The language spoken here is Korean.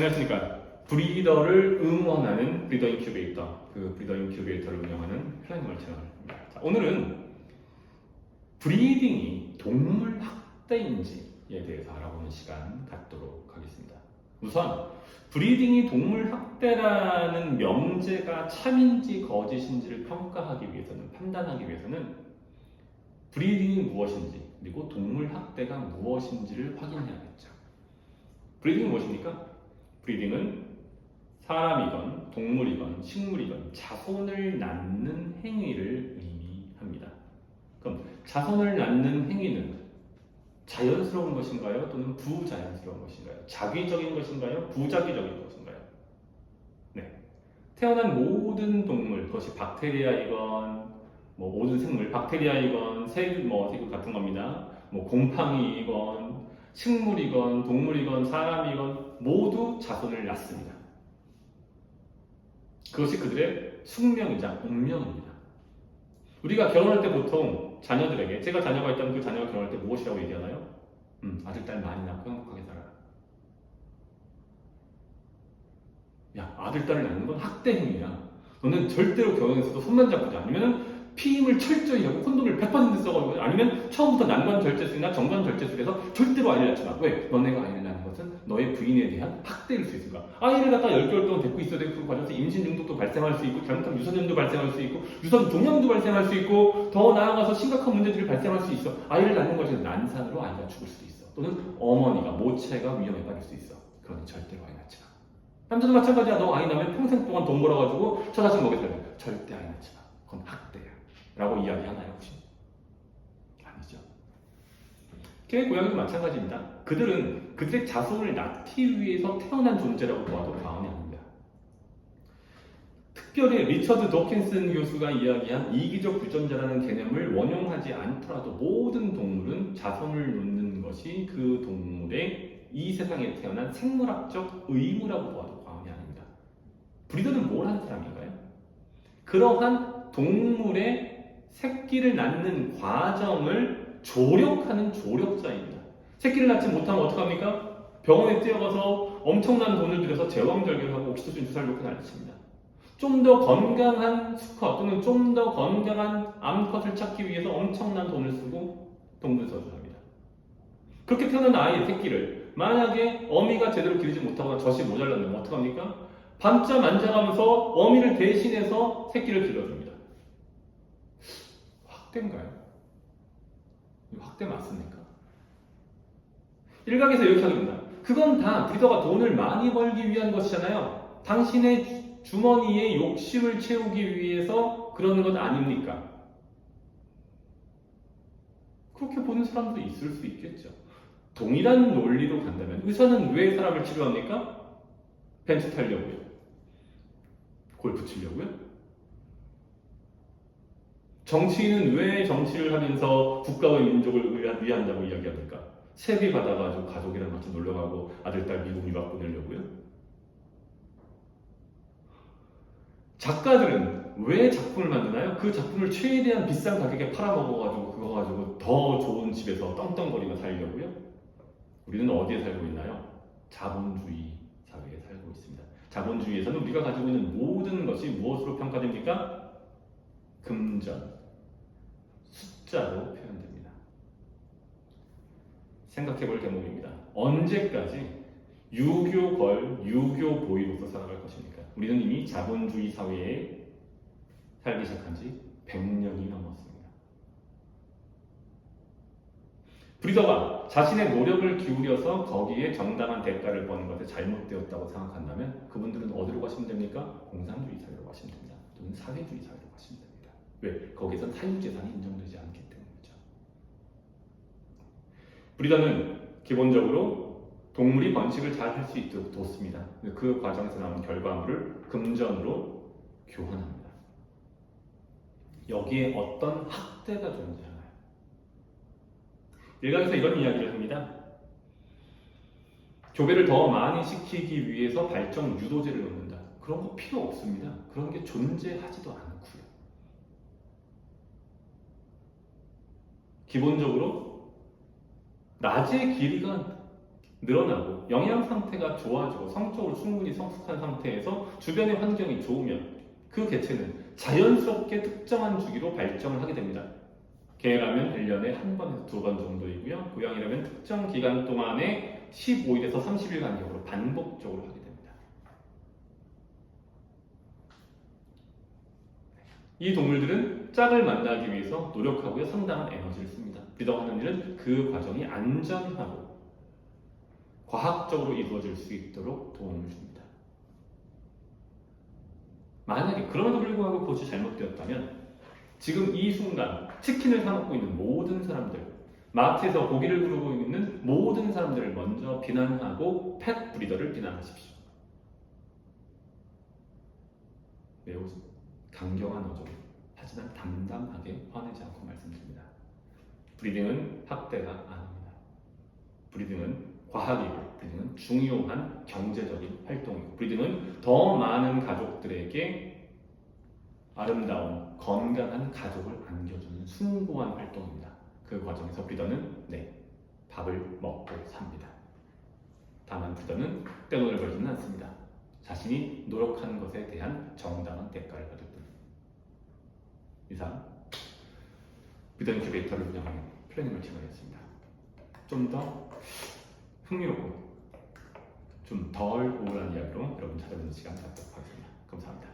안녕하십니까. 브리더를 응원하는 브리더 인큐베이터, 그 브리더 인큐베이터를 운영하는 플라이멀 채널입니다. 자, 오늘은 브리딩이 동물 학대인지에 대해서 알아보는 시간 갖도록 하겠습니다. 우선 브리딩이 동물 학대라는 명제가 참인지 거짓인지를 평가하기 위해서는 판단하기 위해서는 브리딩이 무엇인지 그리고 동물 학대가 무엇인지를 확인해야겠죠. 브리딩이 무엇입니까? 브리딩은 사람이건 동물이건 식물이건 자손을 낳는 행위를 의미합니다. 그럼 자손을 낳는 행위는 자연스러운 것인가요? 또는 부자연스러운 것인가요? 자기적인 것인가요? 부자기적인 것인가요? 네. 태어난 모든 동물, 그것이 박테리아이건 뭐 모든 생물, 박테리아이건 세균, 뭐 세균 같은 겁니다. 뭐 곰팡이이건 식물이건 동물이건 사람이건 모두 자손을 낳습니다. 그것이 그들의 숙명이자 운명입니다. 우리가 결혼할 때 보통 자녀들에게 제가 자녀가 있다면 그 자녀가 결혼할 때 무엇이라고 얘기하나요? 음, 아들 딸 많이 낳고 행복하게 살아라. 야 아들 딸을 낳는 건 학대 행위야. 너는 절대로 결혼해서도 손만 잡지 않으면은 피임을 철저히 하고 콘돔을 100% 써가지고 아니면 처음부터 난관 절제술이나 정관 절제술에서 절대로 아이를 낳지 마. 왜? 너네가 아이를 낳는 것은 너의 부인에 대한 학대일 수 있으니까. 아이를 갖다 10개월 동안 데리고 있어야 되고 그 과정에서 임신 중독도 발생할 수 있고 잘못하면 유선염도 발생할 수 있고 유선 종양도 발생할 수 있고 더 나아가서 심각한 문제들이 발생할 수 있어. 아이를 낳는 것이 난산으로 아이가 죽을 수도 있어. 또는 어머니가 모체가 위험에 빠질 수 있어. 그러니 절대로 아이 낳지 마. 남자도 마찬가지야. 너 아이 낳으면 평생 동안 돈 벌어가지고 처자식 먹여 살려. 절대 아이 낳지 마. 그건 학대야. 라고 이야기하나요, 혹시? 아니죠. 개의 고양이도 마찬가지입니다. 그들은 그들의 자손을 낳기 위해서 태어난 존재라고 보아도 과언이 아닙니다. 특별히 리처드 도킨슨 교수가 이야기한 이기적 유전자라는 개념을 원용하지 않더라도 모든 동물은 자손을 놓는 것이 그 동물의 이 세상에 태어난 생물학적 의무라고 보아도 과언이 아닙니다. 브리더는 뭘 하는 사람인가요? 그러한 동물의 새끼를 낳는 과정을 조력하는 조력자입니다. 새끼를 낳지 못하면 어떡합니까? 병원에 뛰어가서 엄청난 돈을 들여서 제왕절개를 하고 옥시토신 주사를 놓고 난리칩니다. 좀 더 건강한 수컷 또는 좀 더 건강한 암컷을 찾기 위해서 엄청난 돈을 쓰고 동분서주합니다. 그렇게 태어난 아이의 새끼를 만약에 어미가 제대로 기르지 못하거나 젖이 모자라면 어떡합니까? 밤잠 안 자가면서 어미를 대신해서 새끼를 길러줍니다. 학대인가요? 이거 학대 맞습니까? 일각에서 이렇게 하겠습니다. 그건 다 브리더가 돈을 많이 벌기 위한 것이잖아요. 당신의 주머니에 욕심을 채우기 위해서 그러는 것 아닙니까? 그렇게 보는 사람도 있을 수 있겠죠. 동일한 논리로 간다면 의사는 왜 사람을 치료합니까? 벤츠 타려고요. 골프 치려고요? 정치인은 왜 정치를 하면서 국가와 민족을 위한- 위한다고 이야기합니까? 세비 받아가지고 가족이랑 같이 놀러가고 아들, 딸 미국 유학 보내려고요? 작가들은 왜 작품을 만드나요? 그 작품을 최대한 비싼 가격에 팔아먹어가지고 그거 가지고 더 좋은 집에서 떵떵거리며 살려고요? 우리는 어디에 살고 있나요? 자본주의 사회에 살고 있습니다. 자본주의에서는 우리가 가지고 있는 모든 것이 무엇으로 평가됩니까? 금전, 숫자로 표현됩니다. 생각해 볼 대목입니다. 언제까지 유교걸, 유교보이로서 살아갈 것입니까? 우리는 이미 자본주의 사회에 살기 시작한 지 100년이 넘었습니다. 브리더가 자신의 노력을 기울여서 거기에 정당한 대가를 버는 것에 잘못되었다고 생각한다면 그분들은 어디로 가시면 됩니까? 공산주의 사회로 가시면 됩니다. 또는 사회주의 사회로 가시면 됩니다. 왜? 거기선 사유재산이 인정되지 않기 때문이죠. 브리더는 기본적으로 동물이 번식을 잘 할 수 있도록 돕습니다. 그 과정에서 나온 결과물을 금전으로 교환합니다. 여기에 어떤 학대가 존재하나요? 일각에서 이런 이야기를 합니다. 교배를 더 많이 시키기 위해서 발정 유도제를 넣는다. 그런 거 필요 없습니다. 그런 게 존재하지도 않고요. 기본적으로 낮의 길이가 늘어나고 영양 상태가 좋아지고 성적으로 충분히 성숙한 상태에서 주변의 환경이 좋으면 그 개체는 자연스럽게 특정한 주기로 발정을 하게 됩니다. 개라면 1년에 한 번에서 두 번 정도이고요. 고양이라면 특정 기간 동안에 15일에서 30일 간격으로 반복적으로 하게 됩니다. 이 동물들은 짝을 만나기 위해서 노력하고요. 상당한 에너지를 씁니다. 브리더하는 일은 그 과정이 안전하고 과학적으로 이루어질 수 있도록 도움을 줍니다. 만약에 그럼에도 불구하고 그것이 잘못되었다면 지금 이 순간 치킨을 사 먹고 있는 모든 사람들, 마트에서 고기를 구르고 있는 모든 사람들을 먼저 비난하고 펫 브리더를 비난하십시오. 매우 강경한 어조로 하지만 담담하게 화내지 않고 말씀드립니다. 브리딩은 학대가 아닙니다. 브리딩은 과학이고 브리딩은 중요한 경제적인 활동이고 브리딩은 더 많은 가족들에게 아름다운 건강한 가족을 안겨주는 숭고한 활동입니다. 그 과정에서 브리더는 네 밥을 먹고 삽니다. 다만 브리더는 떼돈을 벌지는 않습니다. 자신이 노력한 것에 대한 정당한 대가를 받을 뿐. 이상 브리더 인큐베이터를 운영하는 플래닝을 진행했습니다. 좀 더 흥미롭고 좀 덜 우울한 이야기로 여러분 찾아뵙는 시간 갖도록 하겠습니다. 감사합니다.